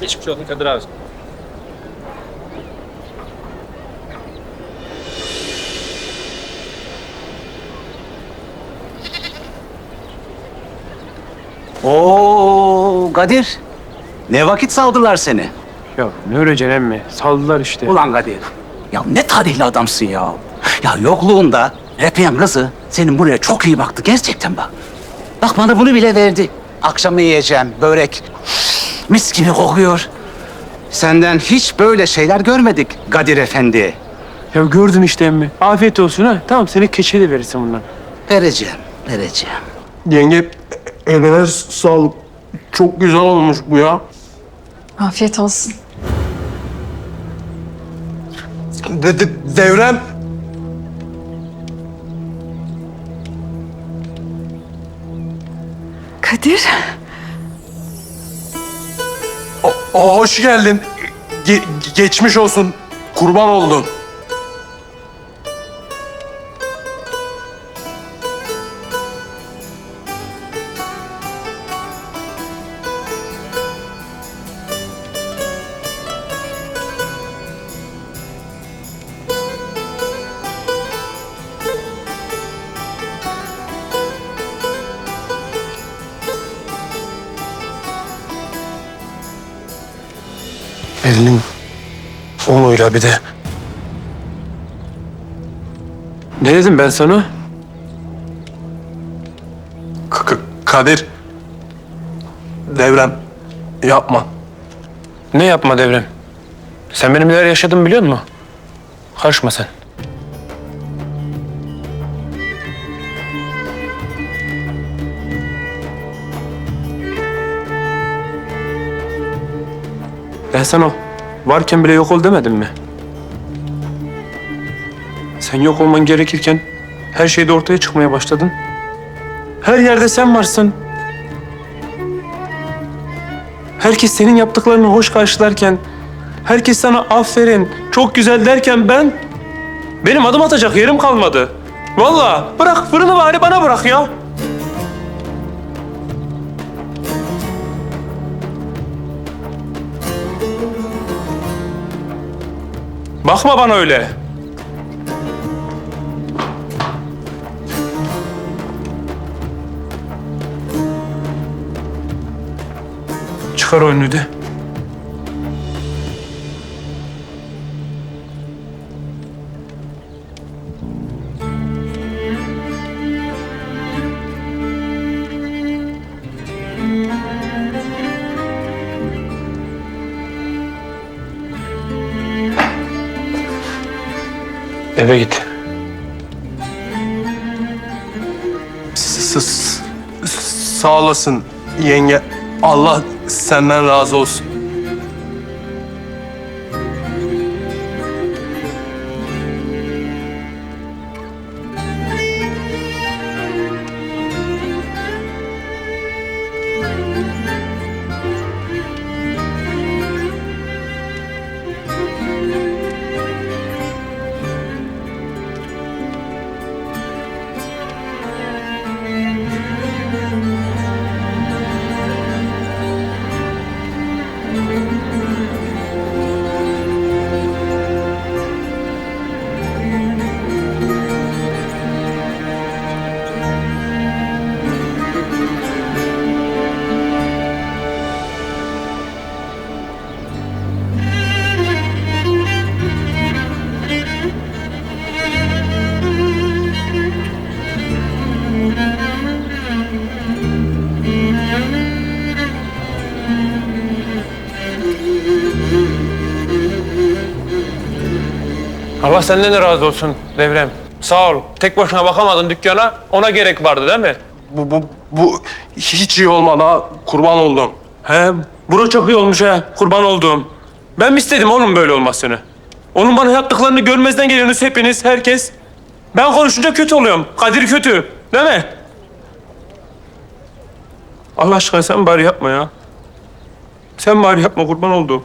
Geçmiş olsun Kadir abi. Oo Kadir. Ne vakit saldılar seni? Ya ne öleceksin emmi? Saldılar işte. Ulan Kadir. Ya ne tarihli adamsın ya. Ya yokluğunda Repiyan kızı senin buraya çok iyi baktı gerçekten bak. Bak bana bunu bile verdi. Akşam yiyeceğim börek. Mis gibi kokuyor. Senden hiç böyle şeyler görmedik Kadir Efendi. Ya gördün işte emmi. Afiyet olsun ha. Tamam seni keçe de verirsin bundan. Vereceğim, vereceğim. Yenge eline sağlık. Çok güzel olmuş bu ya. Afiyet olsun. De, de- devrem. Kadir. O- hoş geldin. Ge- geçmiş olsun. Kurban oldum. Elin unuyla bir de. Ne dedim ben sana? K- K- Kadir. Devrem. Yapma. Ne yapma devrem? Sen benim neler yaşadığımı biliyor musun? Karışma sen. Ben sana varken bile yok ol demedim mi? Sen yok olman gerekirken her şeyde ortaya çıkmaya başladın. Her yerde sen varsın. Herkes senin yaptıklarını hoş karşılarken, herkes sana aferin, çok güzel derken ben... Benim adım atacak yerim kalmadı. Vallahi bırak fırını bari bana bırak ya. Bakma bana öyle. Çıkar o de. Eve git. S- sağ olasın yenge. Allah senden razı olsun. Allah senden de razı olsun Devrem. Sağ ol. Tek başına bakamadın dükkana. Ona gerek vardı değil mi? Bu, bu, bu hiç iyi olmadı ha. Kurban oldum. He, bura çok iyi olmuş ha. Kurban olduğum. Ben mi istedim onun böyle olmasını? Onun bana yaptıklarını görmezden geliyorsunuz hepiniz, herkes. Ben konuşunca kötü oluyorum. Kadir kötü. Değil mi? Allah aşkına sen bari yapma ya. Sen bari yapma kurban olduğum.